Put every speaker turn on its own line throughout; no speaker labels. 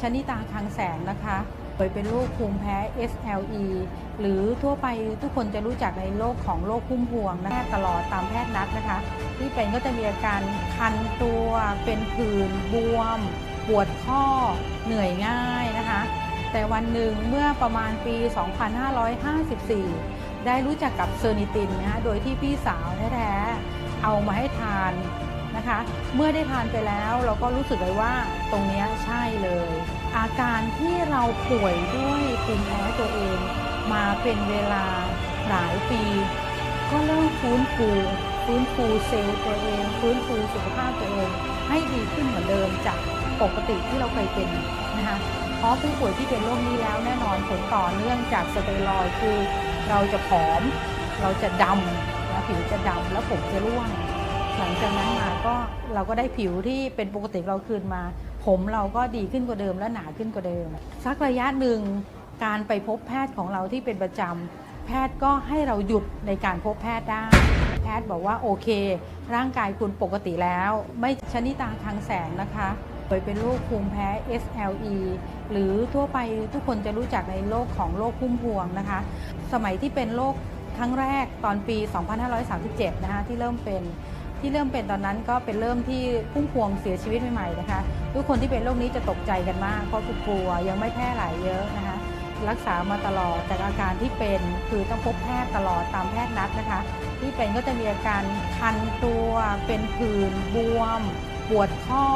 ชนิตาคังแสงนะคะป่วยเป็นโรคภูมิแพ้ SLE หรือทั่วไปทุกคนจะรู้จักในโรคของโรคพุ่มพวงนะแพทย์ตลอดตามแพทย์นัดนะคะ ที่เป็นก็จะมีอาการคันตัวเป็นผื่นบวม ปวดข้อเหนื่อยง่ายนะคะ แต่วันหนึ่งเมื่อประมาณปี 2554 ได้รู้จักกับเซอร์นิตินนะคะโดยที่พี่สาวแท้ๆเอามาให้ทาน นะคะ เมื่อได้ทานไปแล้วเราก็รู้สึกเลยว่าตรงนี้ใช่เลย อาการที่เราป่วยด้วยภูมิแพ้ตัวเอง มาเป็นเวลาหลายปี ก็เริ่มฟื้นฟูฟื้นฟูเซลล์ตัวเอง ฟื้นฟูสุขภาพตัวเอง ให้ดีขึ้นเหมือนเดิมจากปกติที่เราเคยเป็นนะคะเพราะผู้ป่วยที่เป็นโรคนี้แล้วแน่นอนผลต่อเนื่องจากสเตียรอยคือเราจะผอม เราจะดำนะผิวจะดำแล้วผมจะร่วง หลังจากนั้น ก็เราก็ได้ผิวที่เป็นปกติเราคืนมา ผมเราก็ดีขึ้นกว่าเดิมและหนาขึ้นกว่าเดิม สักระยะหนึ่งการไปพบแพทย์ของเราที่เป็นประจำแพทย์ก็ให้เราหยุดในการพบแพทย์ได้แพทย์บอกว่าโอเค ร่างกายคุณปกติแล้ว ไม่ชนิตาทางแสงนะคะป่วยเป็นโรคภูมิแพ้ SLE หรือทั่วไปทุกคนจะรู้จักในโรคของโรคพุ่มพวงนะคะ สมัยที่เป็นโรคครั้งแรกตอนปี 2537 นะคะที่เริ่มเป็น ที่เริ่มเป็นตอนนั้นก็เป็นเริ่มที่พุ่มพวงเสียชีวิตใหม่ๆนะคะ ทุกคนที่เป็นโรคนี้จะตกใจกันมาก เพราะกลัวยังไม่แพร่หลายเยอะนะคะ รักษามาตลอดแต่อาการที่เป็นคือต้องพบแพทย์ตลอดตามแพทย์นัดนะคะ ที่เป็นก็จะมีอาการคันตัวเป็นผื่นบวม ปวดข้อ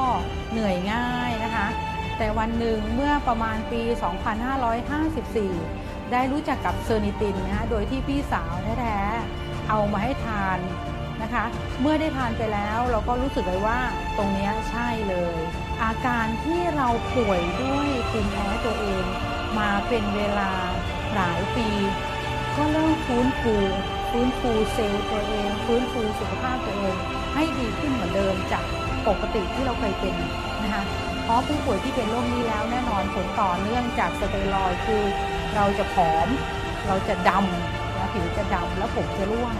เหนื่อยง่ายนะคะ แต่วันหนึ่งเมื่อประมาณปี 2554 ได้รู้จักกับเซอร์นิตินนะคะโดยที่พี่สาวแท้ๆเอามาให้ทาน นะคะ เมื่อได้ทานไปแล้วเราก็รู้สึกเลยว่าตรงนี้ใช่เลย อาการที่เราป่วยด้วยภูมิแพ้ตัวเอง มาเป็นเวลาหลายปี ก็เริ่มฟื้นฟูฟื้นฟูเซลล์ตัวเอง ฟื้นฟูสุขภาพตัวเอง ให้ดีขึ้นเหมือนเดิมจากปกติที่เราเคยเป็นนะคะเพราะผู้ป่วยที่เป็นโรคนี้แล้วแน่นอนผลต่อเนื่องจากสเตียรอยคือเราจะผอม เราจะดำนะผิวจะดำแล้วผมจะร่วง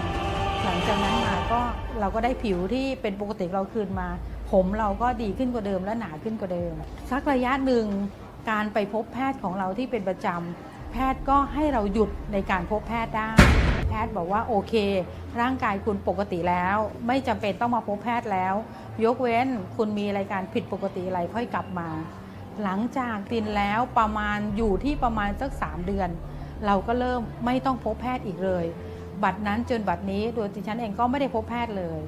หลังจากนั้นมาก็เราก็ได้ผิวที่เป็นปกติเราคืนมา ผมเราก็ดีขึ้นกว่าเดิมและหนาขึ้นกว่าเดิม สักระยะหนึ่งการไปพบแพทย์ของเราที่เป็นประจำแพทย์ก็ให้เราหยุดในการพบแพทย์ได้แพทย์บอกว่าโอเค ร่างกายคุณปกติแล้ว ไม่จำเป็นต้องมาพบแพทย์แล้ว ยกเว้นคุณมีรายการผิดปกติอะไรค่อยกลับมา หลังจากตินแล้วประมาณอยู่ที่ประมาณสักสามเดือน เราก็เริ่มไม่ต้องพบแพทย์อีกเลย บัดนั้นจนบัดนี้โดยดิฉันเองก็ไม่ได้พบแพทย์เลย